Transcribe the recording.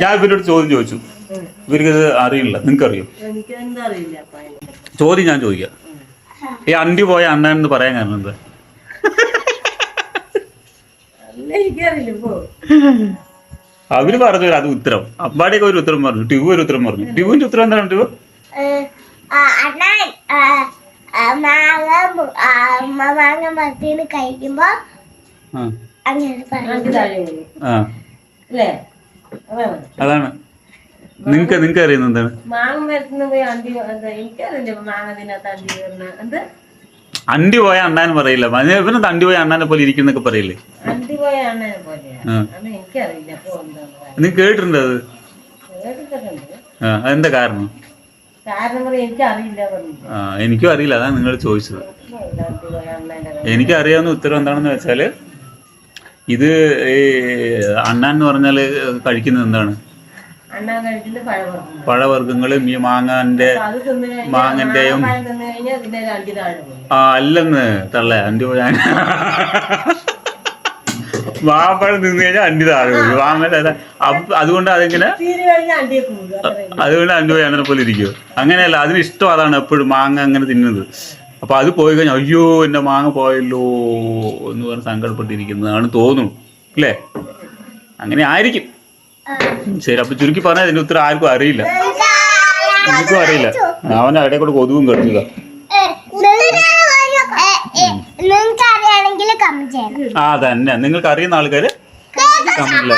ഞാൻ ഇവരോട് ചോദ്യം ചോദിച്ചു. ഇവർക്ക് ഇത് അറിയില്ല. നിങ്ങൾക്ക് അറിയോ എനിക്ക് എന്താ അറിയില്ല അപ്പൊ ചോദ്യം ഞാൻ ചോദിക്കാം. ഈ അണ്ടി പോയ അണ്ണൻ എന്ന് പറയാൻ കാരണം എന്താ? അവർ പറഞ്ഞു അത് ഉത്തരം. അമ്പാടിയൊക്കെ ഒരു ഉത്തരം പറഞ്ഞു. ടിവു ഒരു ഉത്തരം പറഞ്ഞു. ടിവുവിന്റെ ഉത്തരം എന്താണ് ടിവു? മാങ്ങ കഴിക്കുമ്പോ അങ്ങനെ പറയും അതാണ്. നിങ്ങക്ക് നിങ്ങക്ക് അറിയുന്ന എന്താണ്? അണ്ടി പോയ അണ്ണാൻ പറയില്ല. അണ്ടി പോയ അണ്ണാനെ പോലെ ഇരിക്കുന്നൊക്കെ പറയില്ലേ? നീ കേട്ടിട്ടുണ്ട് അത്? അതെന്താ കാരണം? എനിക്കും അറിയില്ല. അതാണ് നിങ്ങൾ ചോദിച്ചത്. എനിക്കറിയാവുന്ന ഉത്തരം എന്താണെന്ന് വെച്ചാൽ ഇത് ഈ അണ്ണാൻ എന്ന് പറഞ്ഞാൽ കഴിക്കുന്നത് എന്താണ്? അണ്ണാൻ കഴിക്കുന്നത് പഴവർഗം പഴവർഗങ്ങൾ ഈ മാങ്ങാന്റെ മാങ്ങന്റെയും ആ അല്ലെന്ന് തള്ള അണ്ടി ഞാൻ മാമ്പഴം നിന്ന് കഴിഞ്ഞാൽ അണ്ടി താഴെ വീഴും മാമ്പഴം അതുകൊണ്ട് അതെങ്ങനെ? അതുകൊണ്ട് അണ്ടി പോയി അങ്ങനെ പോലെ ഇരിക്കും. അങ്ങനെയല്ല അതിന് ഇഷ്ടം അതാണ് എപ്പോഴും മാങ്ങ അങ്ങനെ തിന്നുന്നത്. അപ്പൊ അത് പോയി കഴിഞ്ഞാൽ അയ്യോ എന്റെ മാങ്ങ പോയല്ലോ എന്ന് പറഞ്ഞ് സങ്കടപ്പെട്ടിരിക്കുന്നതാണ് തോന്നുന്നു അല്ലേ? അങ്ങനെ ആയിരിക്കും. ശരി അപ്പൊ ചുരുക്കി പറഞ്ഞാൽ ഇതിന്റെ ഉത്തരം ആർക്കും അറിയില്ല. എനിക്കും അറിയില്ല. അവൻ അവിടെ കൂടെ കൊതുകും കിടക്കുക ആ തന്നെ നിങ്ങൾക്ക് അറിയുന്ന ആൾക്കാര് കമന്റിൽ